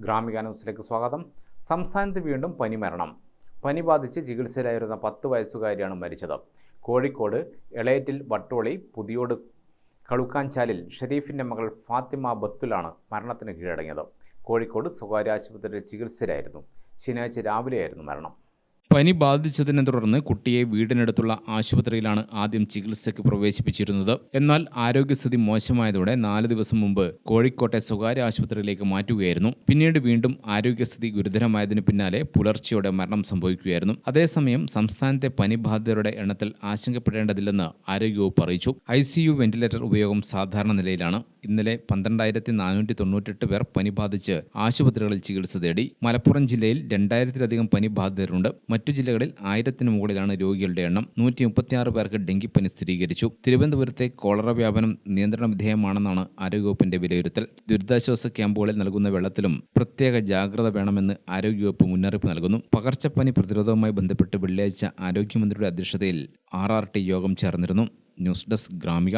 ഗ്രാമിക ന്യൂസിലേക്ക് സ്വാഗതം. സംസ്ഥാനത്ത് വീണ്ടും പനി മരണം. പനി ബാധിച്ച് ചികിത്സയിലായിരുന്ന പത്ത് വയസ്സുകാരിയാണ് മരിച്ചത്. കോഴിക്കോട് എളയറ്റിൽ വട്ടോളി പുതിയോട് കളുക്കാഞ്ചാലിൽ ഷെരീഫിന്റെ മകൾ ഫാത്തിമ ബത്തുലാണ് മരണത്തിന് കീഴടങ്ങിയത്. കോഴിക്കോട് സ്വകാര്യ ആശുപത്രിയിൽ ചികിത്സയിലായിരുന്നു. ശനിയാഴ്ച രാവിലെയായിരുന്നു മരണം. പനി ബാധിച്ചതിനെ തുടർന്ന് കുട്ടിയെ വീടിനടുത്തുള്ള ആശുപത്രിയിലാണ് ആദ്യം ചികിത്സയ്ക്ക് പ്രവേശിപ്പിച്ചിരുന്നത്. എന്നാൽ ആരോഗ്യസ്ഥിതി മോശമായതോടെ നാല് ദിവസം മുമ്പ് കോഴിക്കോട്ടെ സ്വകാര്യ ആശുപത്രിയിലേക്ക് മാറ്റുകയായിരുന്നു. പിന്നീട് വീണ്ടും ആരോഗ്യസ്ഥിതി ഗുരുതരമായതിനു പിന്നാലെ പുലർച്ചെയോടെ മരണം സംഭവിക്കുകയായിരുന്നു. അതേസമയം സംസ്ഥാനത്തെ പനി ബാധിതരുടെ എണ്ണത്തിൽ ആശങ്കപ്പെടേണ്ടതില്ലെന്ന് ആരോഗ്യവകുപ്പ് അറിയിച്ചു. ഐ സി യു വെന്റിലേറ്റർ ഉപയോഗം സാധാരണ നിലയിലാണ്. ഇന്നലെ പന്ത്രണ്ടായിരത്തി നാനൂറ്റി തൊണ്ണൂറ്റെട്ട് പേർ പനി ബാധിച്ച് ആശുപത്രികളിൽ ചികിത്സ തേടി. മലപ്പുറം ജില്ലയിൽ രണ്ടായിരത്തിലധികം പനി ബാധിതരുണ്ട്. മറ്റു ജില്ലകളിൽ ആയിരത്തിന് മുകളിലാണ് രോഗികളുടെ എണ്ണം. നൂറ്റി മുപ്പത്തിയാറ് പേർക്ക് ഡെങ്കിപ്പനി സ്ഥിരീകരിച്ചു. തിരുവനന്തപുരത്തെ കോളറ വ്യാപനം നിയന്ത്രണ വിധേയമാണെന്നാണ് ആരോഗ്യവകുപ്പിന്റെ വിലയിരുത്തൽ. ദുരിതാശ്വാസ ക്യാമ്പുകളിൽ നൽകുന്ന വെള്ളത്തിലും പ്രത്യേക ജാഗ്രത വേണമെന്ന് ആരോഗ്യവകുപ്പ് മുന്നറിയിപ്പ് നൽകുന്നു. പകർച്ചപ്പനി പ്രതിരോധവുമായി ബന്ധപ്പെട്ട് വെള്ളിയാഴ്ച ആരോഗ്യമന്ത്രിയുടെ അധ്യക്ഷതയിൽ ആർ യോഗം ചേർന്നിരുന്നു. News desk Gramika.